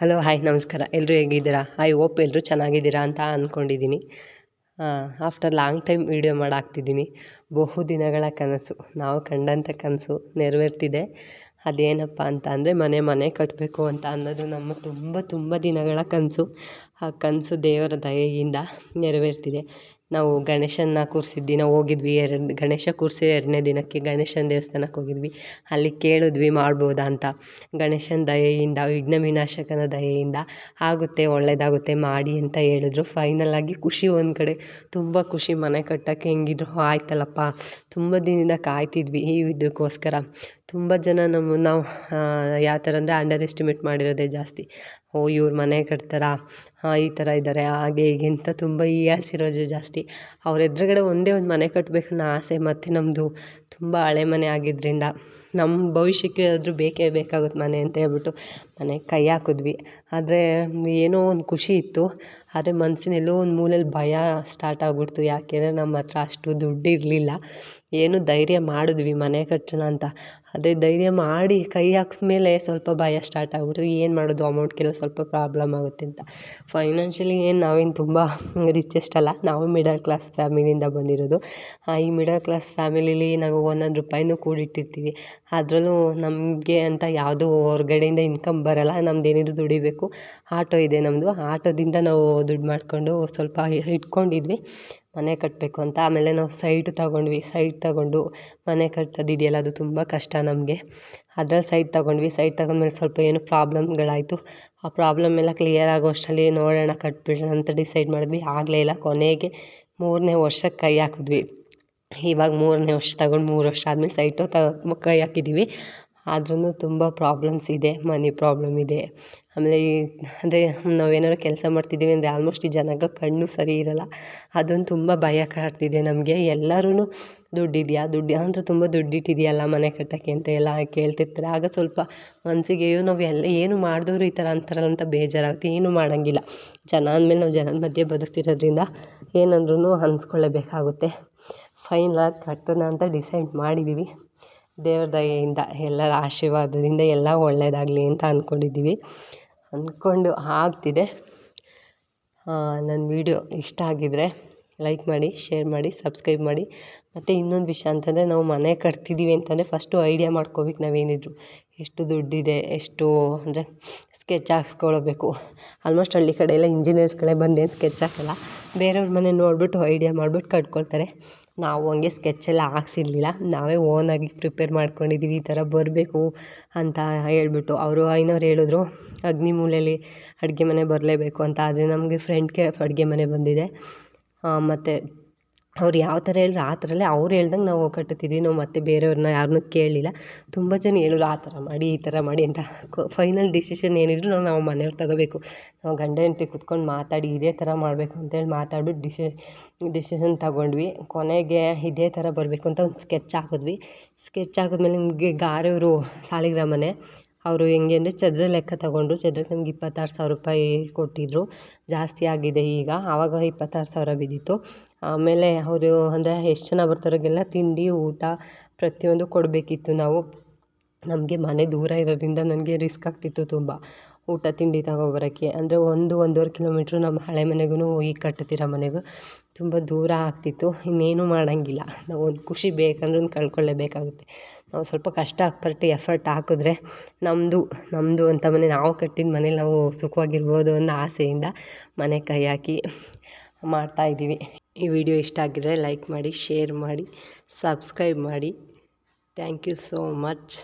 Hello hi ನಮಸ್ಕಾರ. ಎಲ್ಲರೂ ಹೇಗಿದ್ದೀರಾ? ಐ ಹೋಪ್ ಎಲ್ಲರೂ ಚೆನ್ನಾಗಿದ್ದೀರಾ ಅಂತ ಅಂದ್ಕೊಂಡಿದ್ದೀನಿ ಆಫ್ಟರ್ ಲಾಂಗ್ ಟೈಮ್ ವೀಡಿಯೋ ಮಾಡಾಕ್ತಿದ್ದೀನಿ. ಬಹು ದಿನಗಳ ಕನಸು. ನಾವು ಕಂಡಂಥ ಕನಸು ನೆರವೇರ್ತಿದೆ. ಅದೇನಪ್ಪ ಅಂತ ಅಂದರೆ ಮನೆ ಮನೆ ಕಟ್ಟಬೇಕು ಅಂತ ಅನ್ನೋದು ನಮ್ಮ ತುಂಬ ತುಂಬ ದಿನಗಳ ಕನಸು. ಆ ಕನಸು ದೇವರ ದಯೆಯಿಂದ ನೆರವೇರ್ತಿದೆ. ನಾವು ಗಣೇಶನ್ನ ಕೂರ್ಸಿದ ದಿನ ಹೋಗಿದ್ವಿ ಎರಡು, ಗಣೇಶ ಕೂರಿಸಿ ಎರಡನೇ ದಿನಕ್ಕೆ ಗಣೇಶನ ದೇವಸ್ಥಾನಕ್ಕೆ ಹೋಗಿದ್ವಿ. ಅಲ್ಲಿ ಕೇಳಿದ್ವಿ ಮಾಡ್ಬೋದಾ ಅಂತ. ಗಣೇಶನ ದಯೆಯಿಂದ ವಿಘ್ನ ವಿನಾಶಕನ ದಯೆಯಿಂದ ಆಗುತ್ತೆ ಒಳ್ಳೆಯದಾಗುತ್ತೆ ಮಾಡಿ ಅಂತ ಹೇಳಿದ್ರು. ಫೈನಲಾಗಿ ಖುಷಿ ಒಂದು ಕಡೆ. ತುಂಬ ಖುಷಿ. ಮನೆ ಕಟ್ಟೋಕ್ಕೆ ಹೆಂಗಿದ್ರು? ಆಯ್ತಲ್ಲಪ್ಪ. ತುಂಬ ದಿನದಿಂದ ಕಾಯ್ತಿದ್ವಿ. ಈ ಇದಕ್ಕೋಸ್ಕರ ತುಂಬ ಜನ ನಮ್ಮ ನಾವು ಯಾವ ಥರ ಅಂದರೆ ಅಂಡರ್ ಎಸ್ಟಿಮೇಟ್ ಮಾಡಿರೋದೇ ಜಾಸ್ತಿ. ಓ, ಇವ್ರು ಮನೆ ಕಟ್ತಾರಾ? ಹಾಂ, ಈ ಥರ ಇದ್ದಾರೆ ಹಾಗೆ ಹೀಗೆ ಅಂತ ತುಂಬ ಹೀಯಾಳ್ಸಿರೋದೇ ಜಾಸ್ತಿ. ಅವ್ರ ಎದುರುಗಡೆ ಒಂದೇ ಒಂದು ಮನೆ ಕಟ್ಟಬೇಕು ಅನ್ನೋ ಆಸೆ ಮತ್ತು ನಮ್ಮದು ತುಂಬ ಹಳೆ ಮನೆ ಆಗಿದ್ದರಿಂದ ನಮ್ಮ ಭವಿಷ್ಯಕ್ಕೆ ಆದರೂ ಬೇಕೇ ಬೇಕಾಗುತ್ತೆ ಮನೆ ಅಂತ ಹೇಳ್ಬಿಟ್ಟು ಮನೆಗೆ ಕೈ ಹಾಕಿದ್ವಿ. ಆದರೆ ಏನೋ ಒಂದು ಖುಷಿ ಇತ್ತು. ಆದರೆ ಮನ್ಸಿನ ಎಲ್ಲೋ ಒಂದು ಮೂಲೆಯಲ್ಲಿ ಭಯ ಸ್ಟಾರ್ಟ್ ಆಗ್ಬಿಡ್ತು. ಯಾಕೆಂದರೆ ನಮ್ಮ ಹತ್ರ ಅಷ್ಟು ದುಡ್ಡು ಇರಲಿಲ್ಲ. ಏನು ಧೈರ್ಯ ಮಾಡಿದ್ವಿ ಮನೆ ಕಟ್ಟೋಣ ಅಂತ. ಅದೇ ಧೈರ್ಯ ಮಾಡಿ ಕೈ ಹಾಕಿದ್ಮೇಲೆ ಸ್ವಲ್ಪ ಭಯ ಸ್ಟಾರ್ಟ್ ಆಗ್ಬಿಡ್ತು. ಏನು ಮಾಡೋದು? ಅಮೌಂಟ್ಗೆಲ್ಲ ಸ್ವಲ್ಪ ಪ್ರಾಬ್ಲಮ್ ಆಗುತ್ತೆ ಅಂತ. ಫೈನಾನ್ಷಿಯಲಿ ಏನು ನಾವೇನು ತುಂಬ ರಿಚೆಸ್ಟ್ ಅಲ್ಲ. ನಾವು ಮಿಡಲ್ ಕ್ಲಾಸ್ ಫ್ಯಾಮಿಲಿಯಿಂದ ಬಂದಿರೋದು. ಈ ಮಿಡಲ್ ಕ್ಲಾಸ್ ಫ್ಯಾಮಿಲಿಲಿ ನಾವು ಒಂದೊಂದು ರೂಪಾಯಿನೂ ಕೂಡಿಟ್ಟಿರ್ತೀವಿ. ಅದರಲ್ಲೂ ನಮಗೆ ಅಂತ ಯಾವುದೂ ಹೊರಗಡೆಯಿಂದ ಇನ್ಕಮ್ ಬರೋಲ್ಲ. ನಮ್ದು ಏನಿದ್ರು ದುಡಿಬೇಕು. ಆಟೋ ಇದೆ ನಮ್ಮದು ಆಟೋದಿಂದ ನಾವು ದುಡ್ಡು ಮಾಡಿಕೊಂಡು ಸ್ವಲ್ಪ ಇಟ್ಕೊಂಡಿದ್ವಿ. ಮನೆ ಕಟ್ಟಬೇಕು ಅಂತ. ಆಮೇಲೆ ನಾವು ಸೈಟ್ ತಗೊಂಡ್ವಿ. ಸೈಟ್ ತಗೊಂಡು ಮನೆ ಕಟ್ಟೋದಿದೆಯಲ್ಲ ಅದು ತುಂಬ ಕಷ್ಟ ನಮಗೆ. ಅದ್ರಲ್ಲಿ ಸೈಟ್ ತಗೊಂಡ್ವಿ. ಸೈಟ್ ತಗೊಂಡ್ಮೇಲೆ ಸ್ವಲ್ಪ ಏನೋ ಪ್ರಾಬ್ಲಮ್ಗಳಾಯಿತು ಆ ಪ್ರಾಬ್ಲಮ್ ಎಲ್ಲ ಕ್ಲಿಯರ್ ಆಗೋ ಅಷ್ಟರಲ್ಲಿ ನೋಡೋಣ, ಕಟ್ಬಿಡೋಣ ಅಂತ ಡಿಸೈಡ್ ಮಾಡಿದ್ವಿ. ಆಗಲೇ ಇಲ್ಲ. ಕೊನೆಗೆ ಮೂರನೇ ವರ್ಷಕ್ಕೆ ಕೈ ಹಾಕಿದ್ವಿ. ಇವಾಗ ಮೂರನೇ ವರ್ಷ ತಗೊಂಡು ಮೂರು ವರ್ಷ ಆದಮೇಲೆ ಸೈಟು ತ, ಕೈ ಹಾಕಿದ್ದೀವಿ ಆದ್ರೂ ತುಂಬ ಪ್ರಾಬ್ಲಮ್ಸ್ ಇದೆ. ಮನಿ ಪ್ರಾಬ್ಲಮ್ ಇದೆ. ಆಮೇಲೆ ಈ ಅಂದರೆ ನಾವೇನಾದ್ರು ಕೆಲಸ ಮಾಡ್ತಿದ್ದೀವಿ ಅಂದರೆ ಆಲ್ಮೋಸ್ಟ್ ಈ ಜನಗಳ ಕಣ್ಣು ಸರಿ ಇರೋಲ್ಲ. ಅದೊಂದು ತುಂಬ ಭಯ ಕಾಡ್ತಿದೆ ನಮಗೆ. ಎಲ್ಲರೂ ದುಡ್ಡಿದೆಯಾ ದುಡ್ಡು ಅಂದರೆ ತುಂಬ ದುಡ್ಡಿಟ್ಟಿದೆಯಲ್ಲ ಮನೆ ಕಟ್ಟೋಕ್ಕೆ ಅಂತ ಎಲ್ಲ ಕೇಳ್ತಿರ್ತಾರೆ. ಆಗ ಸ್ವಲ್ಪ ಮನಸ್ಸಿಗೆ ಅಯ್ಯೋ ನಾವು ಎಲ್ಲ ಏನು ಮಾಡಿದವ್ರು ಈ ಥರ ಅಂತಾರಲ್ಲ ಅಂತ ಬೇಜಾರಾಗುತ್ತೆ. ಏನೂ ಮಾಡೋಂಗಿಲ್ಲ. ಜನ ಅಂದಮೇಲೆ ನಾವು ಜನದ ಮಧ್ಯೆ ಬದುಕ್ತಿರೋದ್ರಿಂದ ಏನಂದ್ರೂ ಅನ್ಸ್ಕೊಳ್ಳೇಬೇಕಾಗುತ್ತೆ. ಆಗಿ ಕಟ್ಟೋಣ ಅಂತ ಡಿಸೈಡ್ ಮಾಡಿದ್ದೀವಿ. ದೇವ್ರ ದಯೆಯಿಂದ, ಎಲ್ಲರ ಆಶೀರ್ವಾದದಿಂದ ಎಲ್ಲ ಒಳ್ಳೆಯದಾಗಲಿ ಅಂತ ಅಂದ್ಕೊಂಡಿದ್ದೀವಿ ಅಂದ್ಕೊಂಡು ಆಗ್ತಿದೆ. ನನ್ನ ವೀಡಿಯೋ ಇಷ್ಟ ಆಗಿದ್ದರೆ ಲೈಕ್ ಮಾಡಿ ಶೇರ್ ಮಾಡಿ ಸಬ್ಸ್ಕ್ರೈಬ್ ಮಾಡಿ. ಮತ್ತು ಇನ್ನೊಂದು ವಿಷಯ ಅಂತಂದರೆ ನಾವು ಮನೆ ಕಟ್ತಿದ್ದೀವಿ ಅಂತಂದರೆ ಫಸ್ಟು ಐಡಿಯಾ ಮಾಡ್ಕೋಬೇಕು ನಾವೇನಿದ್ರು. ಎಷ್ಟು ದುಡ್ಡಿದೆ, ಎಷ್ಟು ಅಂದರೆ ಸ್ಕೆಚ್ ಹಾಕ್ಸ್ಕೊಳ್ಬೇಕು. ಆಲ್ಮೋಸ್ಟ್ ಹಳ್ಳಿ ಕಡೆ ಎಲ್ಲ ಕಡೆ ಬಂದೇನು ಸ್ಕೆಚ್ ಹಾಕಲ್ಲ. ಬೇರೆಯವ್ರ ಮನೆ ನೋಡಿಬಿಟ್ಟು ಐಡಿಯಾ ಮಾಡ್ಬಿಟ್ಟು ಕಟ್ಕೊಳ್ತಾರೆ. ನಾವು ಹಂಗೆ ಸ್ಕೆಚೆಲ್ಲ ಹಾಕ್ಸಿರ್ಲಿಲ್ಲ. ನಾವೇ ಓನಾಗಿ ಪ್ರಿಪೇರ್ ಮಾಡ್ಕೊಂಡಿದ್ದೀವಿ ಈ ಥರ ಬರಬೇಕು ಅಂತ ಹೇಳ್ಬಿಟ್ಟು. ಅವರು ಐನವ್ರು ಹೇಳಿದ್ರು, ಅಗ್ನಿ ಮೂಲೆಯಲ್ಲಿ ಅಡುಗೆ ಮನೆ ಬರಲೇಬೇಕು ಅಂತ. ಆದರೆ ನಮಗೆ ಫ್ರೆಂಡ್ಗೆ ಅಡುಗೆ ಮನೆ ಬಂದಿದೆ. ಮತ್ತು ಅವ್ರು ಯಾವ ಥರ ಹೇಳಿದ್ರು ಆ ಥರಲ್ಲೇ ಅವ್ರು ಹೇಳ್ದಂಗೆ ನಾವು ಕಟ್ಟುತ್ತಿದ್ವಿ ನಾವು ಮತ್ತೆ ಬೇರೆಯವ್ರನ್ನ ಯಾರನ್ನೂ ಕೇಳಲಿಲ್ಲ. ತುಂಬ ಜನ ಹೇಳಿದ್ರು, ಆ ಥರ ಮಾಡಿ, ಈ ಥರ ಮಾಡಿ ಅಂತ ಫೈನಲ್ ಡಿಸಿಷನ್ ಏನಿದ್ರು ನಾವು ನಾವು ಮನೆಯವ್ರು ತಗೋಬೇಕು. ನಾವು ಗಂಡ ಹೆಂಡ್ತಿ ಕುತ್ಕೊಂಡು ಮಾತಾಡಿ ಇದೇ ಥರ ಮಾಡಬೇಕು ಅಂತೇಳಿ ಮಾತಾಡ್ಬಿಟ್ಟು ಡಿಸಿ ಡಿಸಿಷನ್ ತಗೊಂಡ್ವಿ. ಕೊನೆಗೆ ಇದೇ ಥರ ಬರಬೇಕು ಅಂತ ಒಂದು ಸ್ಕೆಚ್ ಹಾಕಿದ್ವಿ. ಸ್ಕೆಚ್ ಹಾಕಿದ್ಮೇಲೆ ನಿಮಗೆ ಗಾರೆಯವರು ಸಾಲಿಗ್ರಾಮನೇ ಮನೆ ಅವರು ಹೆಂಗೆ ಅಂದರೆ ಚದರ ಲೆಕ್ಕ ತಗೊಂಡ್ರು ಚದ್ರಕ್ಕೆ ನಮ್ಗೆ ಇಪ್ಪತ್ತಾರು ಸಾವಿರ ರೂಪಾಯಿ ಕೊಟ್ಟಿದ್ದರು ಜಾಸ್ತಿ ಆಗಿದೆ ಈಗ. ಆವಾಗ ಇಪ್ಪತ್ತಾರು ಸಾವಿರ ಬಿದ್ದಿತ್ತು. ಆಮೇಲೆ ಅವರು ಅಂದರೆ ಎಷ್ಟು ಜನ ಬರ್ತಾರೋರಿಗೆಲ್ಲ ತಿಂಡಿ, ಊಟ ಪ್ರತಿಯೊಂದು ಕೊಡಬೇಕಿತ್ತು ನಾವು. ನಮಗೆ ಮನೆ ದೂರ ಇರೋದ್ರಿಂದ ನನಗೆ ರಿಸ್ಕ್ ಆಗ್ತಿತ್ತು ತುಂಬ ಊಟ, ತಿಂಡಿ ತಗೊಬರೋಕ್ಕೆ. ಅಂದರೆ ಒಂದು, ಒಂದೂವರೆ ಕಿಲೋಮೀಟ್ರ್ ನಮ್ಮ ಹಳೆ ಮನೆಗೂ ಈ ಕಟ್ಟುತ್ತಿರೋ ಮನೆಗೂ ತುಂಬ ದೂರ ಆಗ್ತಿತ್ತು. ಇನ್ನೇನು ಮಾಡೋಂಗಿಲ್ಲ. ನಾವು ಒಂದು ಖುಷಿ ಬೇಕಂದ್ರೆ ಒಂದು ಕಳ್ಕೊಳ್ಳೇಬೇಕಾಗುತ್ತೆ. ನಾವು ಸ್ವಲ್ಪ ಕಷ್ಟ ಪಟ್ಟು ಎಫರ್ಟ್ ಹಾಕಿದ್ರೆ ನಮ್ಮದು ನಮ್ಮದು ಅಂತ ಮನೆ, ನಾವು ಕಟ್ಟಿದ ಮನೇಲಿ ನಾವು ಸುಖವಾಗಿರ್ಬೋದು ಅನ್ನೋ ಆಸೆಯಿಂದ ಮನೆ ಕೈ ಹಾಕಿ ಮಾಡ್ತಾ ಇದ್ದೀವಿ. ಈ ವಿಡಿಯೋ ಇಷ್ಟ ಆಗಿದ್ರೆ ಲೈಕ್ ಮಾಡಿ ಶೇರ್ ಮಾಡಿ ಸಬ್ಸ್ಕ್ರೈಬ್ ಮಾಡಿ. Thank you so much